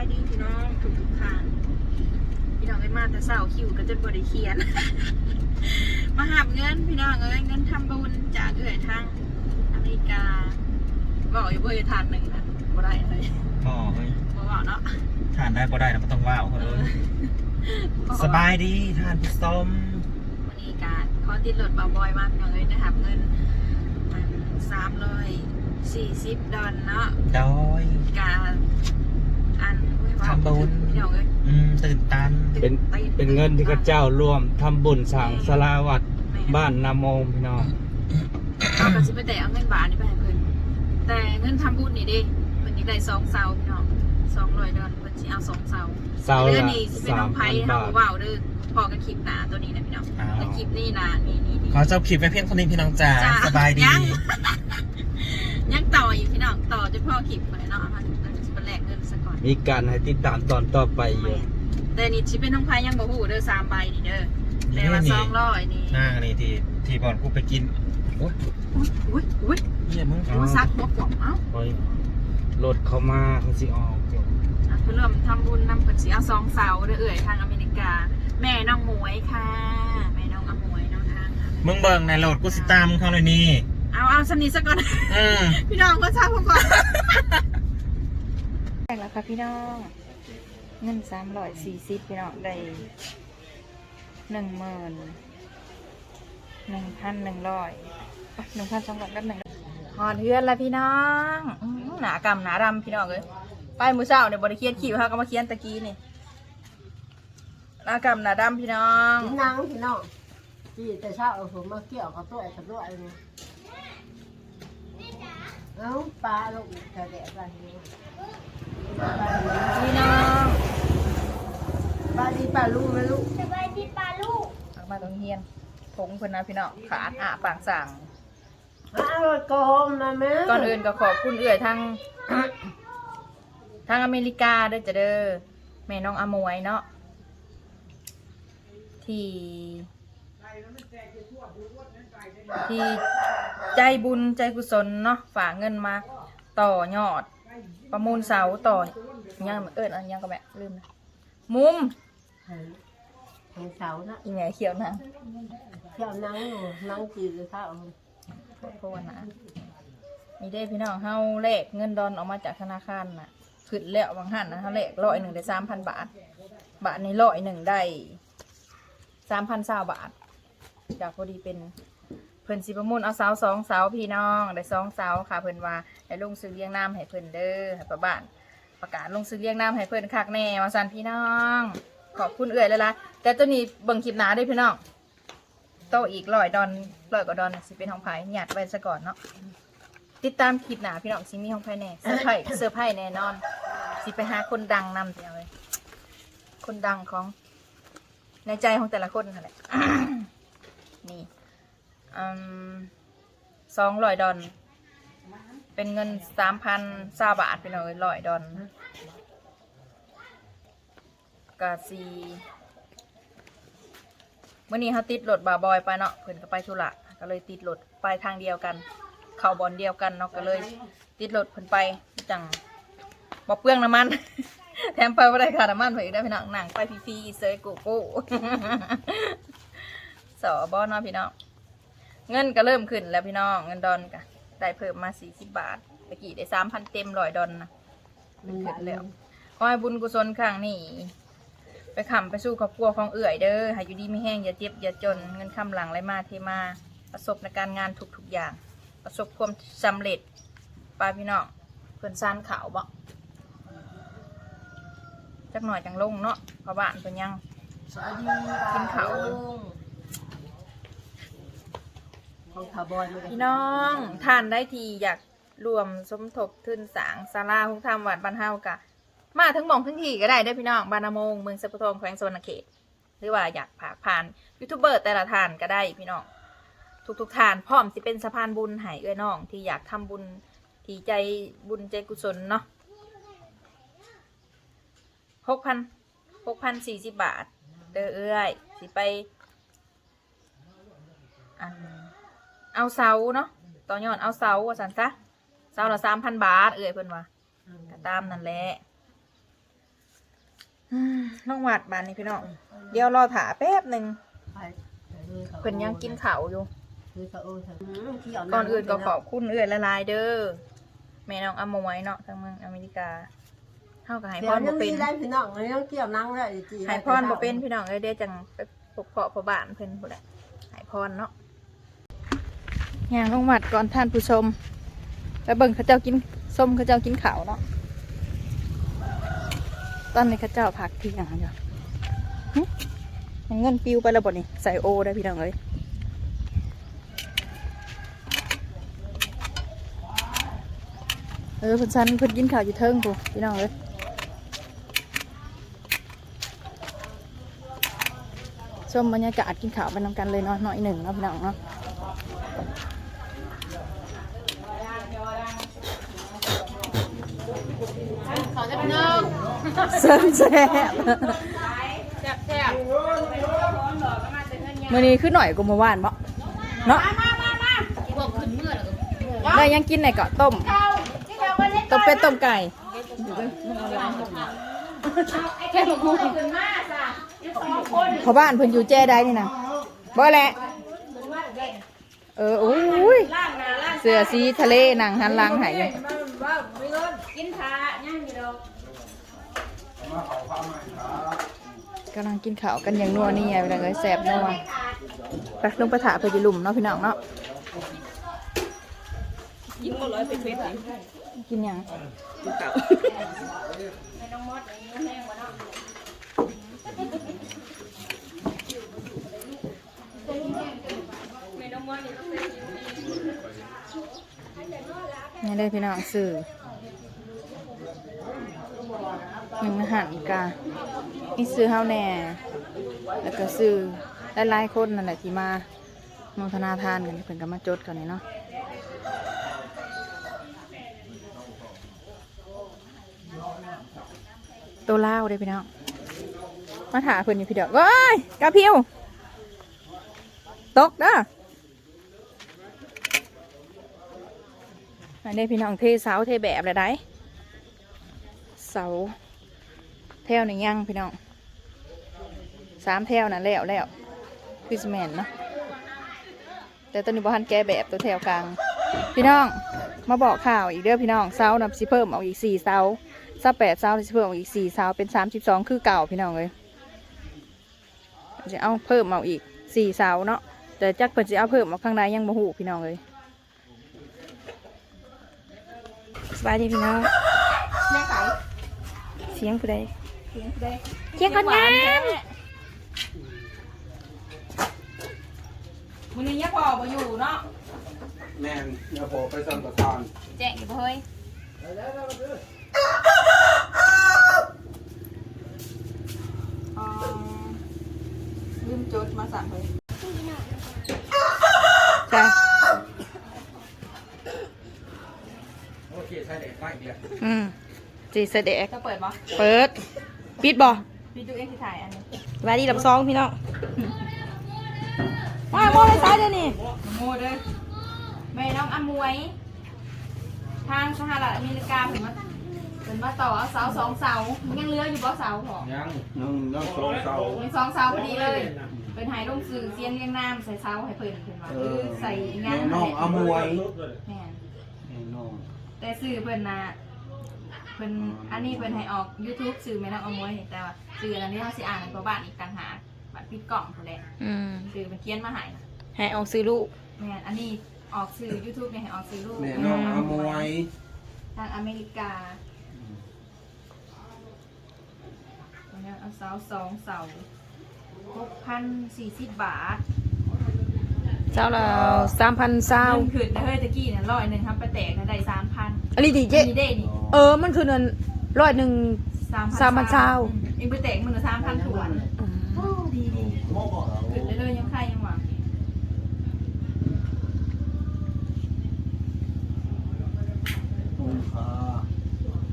ายดีพี่น้องทุกทุกๆทางพี่น้องเอ้ยมาแต่เช้าคิวก็จนบริเขียน มาหาบเงินพี่น้องเอ้ยเงินทำบุญจากเอื่อยทางอเมริกาบอกอยู่เบอร์ทานหนึ่งนะบ่ได้เลยอ๋อเฮ้ยบ่บอกเนาะทานได้บ่ได้นะมันต้องว้าวเขาเอเลอยสบายดีทานผู้ชมวันนี้การขอติดรถบาบอยมาพี่น้องเอ้ยได้หับเงินสามร้อยสี่สิบดอลเนาะดอยการ อันไม่ว่าทำบุญ พี่น้องเอ้ยอืมตื่นตัน ตื่เป็นต้เป็นเงินที่ข้าเจ้าร่วมทำบุญสั่งสลาวัดแม่บ้านนาโมงพี่น้องเอากระสิไปแต่เอาเงินบาทนี่ไปให้เพิ่นแต่เงินทำบุญนี่ดิเพิ่นอยากได้สองเสาพี่น้องสองร้อยดอลเพิ่นสิเอาสองเสาเสาเดือละนนี้สิเป็นสาน้อมงไผ่พันเฮาบาท เว้าเด้อพอกันคลิปหน้าตัวนี้นะพี่น้องอ้าว แต่คลิปนี้นะนี่นี่นี่ ขอจบคลิปไว้เพียงเท่านี้พี่น้องจ๋าจ้าสบายดี ยังยัง มีการให้ติดตามตอนต่อไปอยู่ แต่นี่สิเป็นน้องไผ่ยังบ่ฮู้เด้อสามใบนี่เด้อแต่ว่านี่สองร้อยนี่หน้านี่ที่ที่บอลกูไปกินโอ้ยอุ้ยอุ้ยเหี้ยมึงอุ้ยซักหัวกล่องเอ้าโอ้ยรถเขามาเขาสิออกอยู่อะเพื่อร่วมทำบุญนำเพิ่นสิเอาสองเสาเด้อเอ่ยทางอเมริกา แม่น้องหมวยค่ะ แม่น้องอมวยน้องทางค่ะมึงเบิ่งในโหลดกูสิตามมึงเข้าเลยนี่เอาเอาสนิทซะก่อนอืมพี่น้องก็ทราบผมก่อน แตกแล้วค่ะพี่น้องเงินสามร้อยสี่สิบพี่น้องได้หนึ่งหมื่นหนึ่งพันหนึ่งร้อยหนึ่งพันสองร้อยกับหนึ่งหอนเฮือนละพี่น้องหนากำหนาดำพี่น้องเลยไปมือเช้าเนี่ยบริเคียนขี่เขาก็มาเคียนตะกี้นี่หนากำหนาดำพี่น้องพี่นางพี่น้องที่แต่เช้าเอาผมมาเกี่ยวกับตัวไอ้กับตัวไอ้เนี่ยเอ้าปลาลงกระแดะไปนี่ พี่น้องปลาดีปลาลูกไหมลูกออกมาตรงเฮียนผงเพิ่นนะพี่น้องขาดอะปากสั่งอ้าวโกมนะแม่ก่อนอื่นก็ขอบคุณเอื่อยทาง ทางอเมริกาเด้อจะเด้อแม่น้องอมวยเนาะที่ที่ใจบุญใจกุศลเนาะฝากเงินมาต่อยอด ประมูลเสาต่อยังเอิญอันยังก็แม่ลืมนะมุมทางเสานะอีแม่เขียวนะเที่ยวนั่งอยู่นั่งจีเลยข้าวโทษนะมีได้พี่น้องเฮาแลกเงินดอนออกมาจากธนาคารน่ะขึ้นแล้วบางหันนะเฮาแลกร้อยหนึ่งได้สามพันบาท บาทในร้อยหนึ่งได้สามพันเศร้าบาท จากพอดีเป็นเพิ่นสิประมูลเอาเสาสองเสาพี่น้องได้สองเสาค่ะเพิ่นว่าให้ลงซื้อเลี้ยงน้ำให้เพิ่นเด้อให้ประบ้านประกาศลงซื้อเลี้ยงน้ำให้เพิ่นคักแน่มาสันพี่น้อง ขอบคุณเอื่อยเลยละแต่ตัวนี้เบิ่งคลิปหนาได้พี่น้องโตอีกร้อยดอนร้อยกว่าดอนสิเป็นของไผ่หยาดไว้ซะก่อนเนาะติดตามคลิปหนาพี่น้องสิมีของไผ่แน่เซอร์ไพรส์เซอร์ไพรส์แน่นอนสิไปหาคนดังนำเดียวเลยคนดังของในใจของแต่ละคนนั่นแหละนี่ สองร้อยดอน เป็นเงินสามพันซาบาทไปหน่อยร้อยดอนกาซีเมื่อนี้เขาติดรถบาบอยไปเนาะเพิ่นก็ไปธุระก็เลยติดรถไปทางเดียวกัน เข้าบอลเดียวกันเนาะก็เลย ติดรถเพิ่อนไปจังบ่เปลืองน้ำมัน แถมไปว่ได้ค่าน้ำมันเพิ่อีกได้พี่น้องหนังไปฟรีๆเซยกูกูสอบอเนาะพี่น้อง เงินก็เริ่มขึ้นแล้วพี่น้องเงินดอนก็ได้เพิ่มมาสี่สิบบาทตะกี้ได้สามพันเต็มร้อยดอนนะมันขึ้นแล้วขอให้บุญกุศลครั้งนี้ไปขำไปสู้ครอบครัวของเอื่อยเด้อให้อยู่ดีไม่แห้งอย่าเจ็บอย่าจนเงินคำหลังไหลมาเทมาประสบในการงานทุกๆอย่าง ประสบความสำเร็จไปพี่น้องเพื่อนซานขาวบ่จักหน่อยจังลงเนาะเพราะบ้านเพิ่นยังสวัสดีกินข้าว ของขาวบอยมาพี่น้องท่านได้ทีอยากรวมสมทบทุนสร้างศาลาหุงธรรมวัดบ้านเฮากะ มาทั้งหมองทั้งทีก็ได้ได้อพี่น้องบานาโมงเมืองสัปทองแขวงสวรรณเขต หรือว่าอยากผากผ่านยูทูบเบอร์แต่ละท่านก็ได้พี่น้องทุกๆท่านพร้อมสิเป็นสะพานบุญให้เอื้อน้อง ที่อยากทำบุญที่ใจบุญใจกุศลเนาะหกพันหกพันสี่สิบบาท เด้อเอื้อยสิไปอัน เอาเสาเนาะต่อยอดเอาเสาว่าสันซะเสาละสามพันบาท เอ่ยเพิ่นว่าก็ตามนั่นแหละอืมน้องหวัดบานนี่พี่น้องเดี๋ยวรอถาแป๊บหนึ่งไปเพิ่นยังกินข้าวอยู่คือเขาเออเที่ยวก่อนอื่นก็ขอบคุณเอื้อยละลายเด้อแม่น้องอมวยเนาะทางเมืองอเมริกาเฮาก็ให้เดี๋พยวรยับ่งเป็มีนได้พี่น้องยังเกี่ยวนั่งได้จีให้พรบ่เป็นพี่น้องเอ้ยเด้จังไปพบเพาะพ่อบ้านเพิ่นพุ่นแหละให้พรเนาะ ย่างลงวัดก่อนท่านผู้ชม แล้วเบิ่งเขาเจ้ากินส้มเขาเจ้ากินขาวเนาะตอนนี้เขาเจ้าพักที่ยงอยู่หึมันเงินปิวไปแล้วบ่นี่ใส่โอได้พี่น้องเอ้ยเออเพิ่นซันเพิ่นกินข้าวอยู่เทิงกูพี่น้องเอ้ยชมบรรยากาศกินข้าวไปนำกันเลยเนาะหน่อยหนึ่งเนาะพี่น้องเนาะ เซิร์ฟแซ่บมื่อนี้ขึ้นหน่อยกูเมื่อวานบ่เนาะได้ยังกินไหนเกาะต้มต้มเป็ดต้มไก่พอบ้านเพิ่นอยู่แจ้ได้นี่นะบ่แหละเออโอ้ยเสือสีทะเลหนังหันหลังใหาย กำลังกินข้าวกันอย่างนัวนี่ไงเวลาเลยแสบนัวไปลงไปถาเพื่อจะลุ่มเนาะพี่น้องเนาะกินหยังนี่เลยพี่น้องสื่อ หนึ่งอาหารกานี่ซื้อเฮาแหน่ แล้วก็ซื้อหลายๆคนนั่นแหละที่มาโมทนาทานกันเพิ่นก็มาจดกันนี่เนาะตัวเล่าวเด้พี่น้องมาถาเพิ่นอยู่พี่เดียวว้ยกาพิวตกเด้ออันนี้พี่น้องเทเสาเทแบบเลยได้เสา แถวนี่ยังพี่น้องสามแถวนั่นแล้วแล้วคือสแมนเนาะแต่ตอนนี้บ่ทันแก้แบบตัวแถวกลาง พี่น้องมาบอกข่าวอีกเด้อพี่น้องเสานับสิเพิ่มเอาอีกสี่เสาเสาแปดเสาสิเพิ่มเอาอีกสี่เสาเป็นสามสิบสองคือเก่าพี่น้องเลยจะเอาเพิ่มเอาอีกสี่เสาเนาะแต่จักเพิ่นจะเอาเพิ่มเอาข้างในยังบ่หูพี่น้องเลยสบายดีพี่น้องเสียงผู้ใด เสียงคนงามมึงนี่ยังพอบ่อยู่เนาะแม่นเดี๋ยวผมไปสั่งประทานแจ้งอยู่บ่เฮ้ยอ๋อลืมจดมาสั่งเลยใช่โอเคใช่เด็กไม่เดียวอืมจีเสด็จจะเปิดบ่เปิด ปิดบ่พี่ดูเองที่ถ่ายอันนี้สวัสดีดับซองพี่น้องมาโมเลยซ้ายเดี๋ยวนี้โมเด้อแม่น้องอมวย ทางสหรัฐอเมริกาถึงมาถึงมาต่อเอาเสาสองเสายังเหลืออยู่บ่เสาหรอยังน้องน้องสองเสามีสองเสาพอดีเลย เป็นไห้ลงสื่อเสียนเรียงน้ำใส่เสาให้เพิ่นเพิ่นว่าเอคืออใส่แม่งานน้องอมวยแม่นแม่น้องแต่สื่อเพิ่นน่ะเพิ่นอันนี้เพิ่นให้ออก YouTube สื่อแม่น้องอมวยแต่ว่าสื่ออันนี้เฮาสิอ่านในตัวบ้านอีกต่างหากบัดปิดกล่องพุ่นแหละอืมสื่อมันเขียนมาให้ให้ออกซื้อลูก แม่นอันนี้ออกสื่อ YouTube เนี่ยให้ออกสื่อลูกแม่น้องอมวยทางอเมริกาวันนี้เอาเสาสองเสาหกพันสี่สิบบาท เจ้าเราสามพันเศร้าเงินขึ้นนะเฮ้ยตะกี้เนี่ยร้อยหนึ่งครับไปแตกนะได้สามพันอันนี้ดีเจ๊นี่ได้นี่เออมันคือเงินร้อยหนึ่งสามพันสามพันเศร้าเองไปแตกมันสามพันถวนโอ้ดีดีขึ้นเรื่อยๆยังใครยังหวัง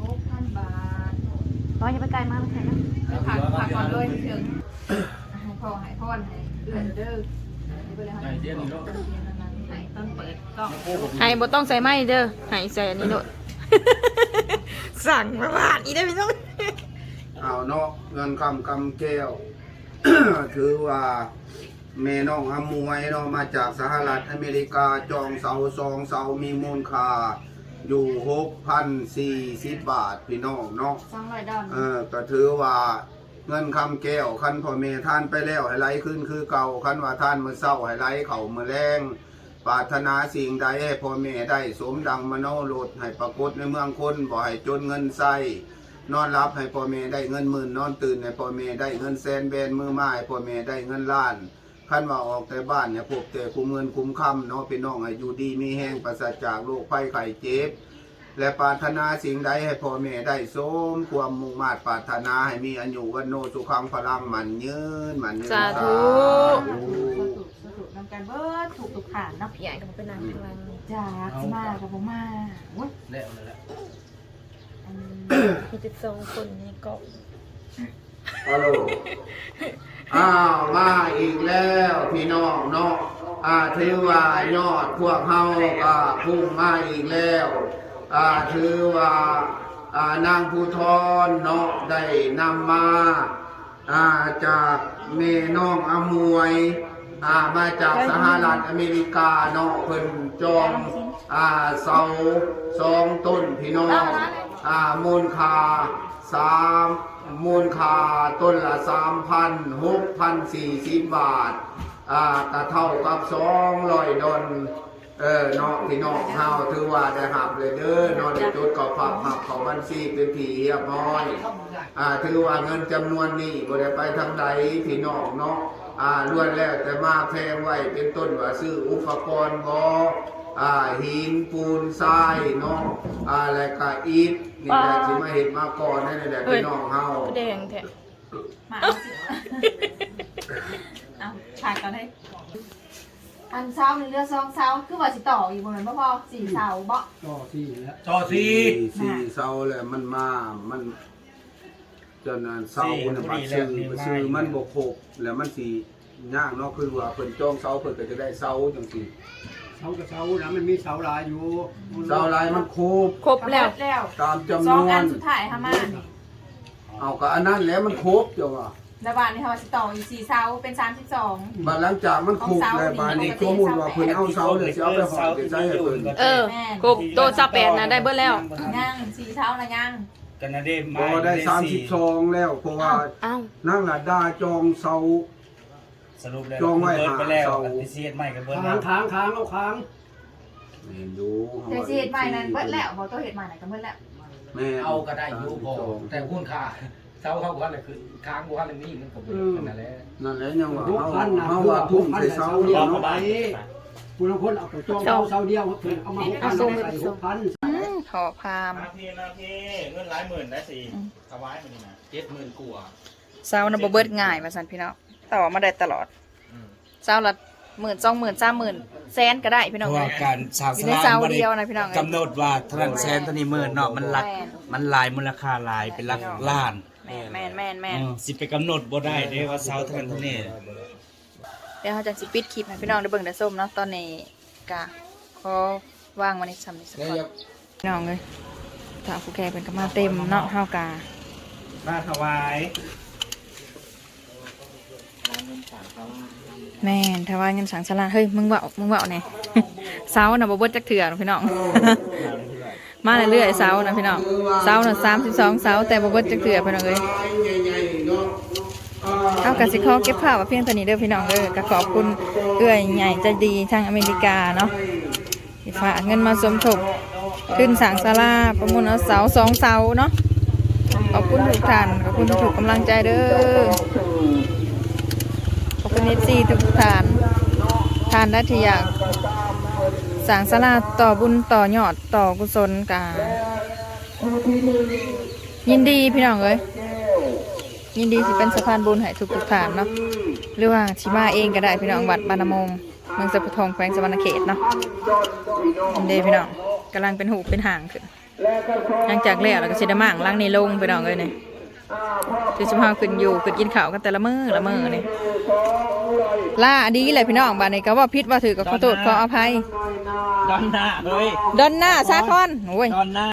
หกพันบาทร้อยจะไปไกลมากเลยนะไปผักผักก่อนเลยถึงให้พ่อให้พ่อให้เดือนเด้อนี่ ไปเลยให้เดือนนี้ให้ต้นเปิดกล้องให้บ่ต้องใส่ไม้เด้อให้ใส่อันนี้โดดสั่งมาบ้านอีได้พี่น้อง เอาเนาะเงินคำกำแก้วถือว่าแม่น้องอมวยเนาะมาจากสหรัฐอเมริกาจองเสาสองเสามีมูลค่าอยู่หกพันสี่สิบบาทพี่น้องเนาะ สองร้อยดอลเออก็ถือว่า เงินคำแก้วคันพ่อแม่ท่านไปแล้วให้ไหลขึ้นคือเก่าคันว่าท่านมือเศร้าให้ไหลเข่ามือแรงปรารถนาสิ่งใดให้พ่อแม่ได้สมดังมโนโลดให้ปรากฏในเมืองคนบ่ให้จนเงินใส่นอนรับให้พ่อแม่ได้เงินหมื่นนอนตื่นให้พ่อแม่ได้เงินแสนแบนมือไม้ให้พ่อแม่ได้เงินล้านคันว่าออกแต่บ้านเนี่ยพบแต่คุ้มเงินคุ้มคำเนาะพี่น้องให้อยู่ดีมีแห้งประสาจากโรคภัยไข้เจ็บ และปรารถนาสิ่งใดให้พ่อแม่ได้สมความมุ่งมา่ปรารถนาให้มีอายุวันโนสุขังพลังมันยืนมันยืนสาธุสาธุสาธุนำการเบิดถูกถูกขานเนาะใหญ่ก็มาเป็นนางพลังจ้าสิมากับผมมาโอ้ยแล้วนั่นแหละอันมีสิบสองคนในเกาะฮัลโหลอ้าวมาอีกแล้วพี่น้องเนาะอ่าถือว่ายอดพวกเฮาก็พุ่งมาอีกแล้วอ่า ถือว่าอานางภูทรเนาะได้นำมาอาจากเมน้องอมวยอามาจากสหรัฐอเมริกาเนาะเพิ่นจองอาเสาสองต้นพี่น้องอามูลค่าสามมูลค่าต้นละสามพันหกพันสี่สิบบาทอ่าก็เท่ากับสองร้อยดอล เออเนาะพี่น้องเฮาถือว่าได้หับเลยเด้อเนาะได้จดก็ฝากหับเของบัญชีเป็นทีเรียบร้อยอ่าถือว่าเงินจำนวนนี้บ่ได้ไปทางใดพี่น้องเนาะอ่าล้วนแล้วแต่มาแพงไว้เป็นต้นว่าซื้ออุปกรณ์บ่อ่าหินปูนทรายเนาะอ่าแล้วก็อิฐนี่แหละสิมาเฮ็ดมาก่อนนั่นแหละพี่น้องเฮาแดงแท้มาเอาสิเอาฉากกันให้ อันเช้าในเรือซองเช้าคือว่าสิต่ออยู่บนนั้นบ่พอสี่เสาบ่ต่อที่แล้วต่อสีสี่เสาแหละมันมามันจนนั้นเสาเนี่ยบัดซื้อซื้อมันบกครบแล้วมันสีย่างเนาะคือว่าเพิ่นจองเสาเพิ่นก็จะได้เสาจังซี่เสากับเสานะมันมีเสาลายอยู่เสาลายมันครบครบแล้วแล้วตามจำสนองวอันน สุดท้ายค่ะมาเอาก็อันนั้นแหล้วมันครบจ้ะว่า แล้วบานนี้ค่ะว่าสิต่ออีกสี่เสาเป็นสามสิบสองบัดหลังจากมันครบแล้วบาดนี้สมมุติว่าเพิ่นเอาเสาเนี่ยสิเอาไปห่อไปใช้ให้เพิ่นเออครบโตซาแปดนะได้เบิดแล้ว ย่างสี่เสานะย่างกันนะเด้บ่ได้32แล้วเพราะว่าอ้าวนั่งละดาจองเสา สรุปแล้วจองไว้เบิดไปแล้วหาเสาปฏิเสธไม่กับเบิดค้างค้างค้างเอาค้างแม่นอยู่เดี๋ยวสิเห็ดใหม่นั้นเบิดแล้วพอตัวเห็ดใหม่ไหนก็เบิดแล้ว แม่นเอาก็ได้อยู่พอแต่คุณค่า เช้าเขาก็เลยคือค้างว่าเลยนี่มันผมนั่นแหละนั่นแหละยังว่าหกเฮาพันนะเฮาว่าทุ่มใส่เสาเดีเดียยววเข้าเนาะไปคุณละคนเอาไปจองเสาเสาเดียวเพิ่นเอามาหกพันเอาไปใส่หกพันอืมขอพามนาทีนาทีเงินหลายหมื่นได้สิถวายมันนี่นะเจ็ดหมื่นกว่าเซานะบ่เบิดง่ายว่าซั่นพี่น้องต่อมาได้ตลอดเซาละหมื่นสองหมื่นสามหมื่นแสนก็ได้พี่เพน้องราะว่าเอ้ยการสร้างอยู่สในลาเสาบ่ได้เดียวนะพี่น้องเอ้ยกำหนดว่าเท่านั้นแสนเท่านี้หมื่นเนาะมันหลักแม่นมันหลายมูลค่าหลายเป็นหลักล้านแม่นแม่นแม่นแม่นอืมสิไปกำหนดบ่ได้เด้ว่าเสาเท่านั้นเท่านี้เดี๋ยวเราจะสิปิดคลิปให้พี่น้องได้เบิ่งได้ส้มเนาะตอนนี้กะขอวางไว้ในซ้ำนี้สักก่อนพี่น้องเลยถ้าผู้แก่เป็นก็มาเต็มเนาะเฮากะมาถวายแม่นถ้าว่าเงินสังสลาเฮ้ยมึงเว้ามึงเว้าแน่เสาน่ะบ่เบิดจักเถื่อหรอกพี่น้อง มาเรื่อยๆเสานะพี่น้องเสาน่ะ32เสาแต่บ่เบิดจักเถื่อพี่น้องเอ้ยเอากระสิขอเก็บภาพไว้เพียงเท่านี้เด้อพี่น้องเด้อก็ขอบคุณเอื้อยใหญ่ใจดีทางอเมริกาเนาะฝากเงินมาสมทบขึ้นสังศาลาประมูลเอาเสาสองเสาเนาะขอบคุณทุกท่านขอบคุณทุกกำลังใจเด้อขอบคุณเอฟซีทุกท่านท่านได้ที่อยาก สั่งศาลาต่อบุญต่อยอดต่อกุศลกายินดีพี่น้องเอ้ยยินดีสิเป็นสะพานบุญให้ทุกทุกฐานเนาะหรือว่าชิมาเองก็ได้พี่น้องวัดบานามงเมืองสัพทองแขวงสวรรณเขตเนาะยินดีพี่น้องกำลังเป็นหูเป็นห่างขึ้นหลังจากแล้วเราก็เสิได้มั่งล้างในลงพี่น้องเลยเนี่ย ที่สมภาพขึ้นอยู่ขึ้นกินข้าวกันแต่ละมื้อละมื้อเนี่ยล่าดีเลยพี่น้องบ้านนี้ก็ว่าพิษว่าถือกับขอโทษขออภัย ดอนหน้าเฮ้ยดอนหน้าซาคอนโอ้ย ดอนหน้า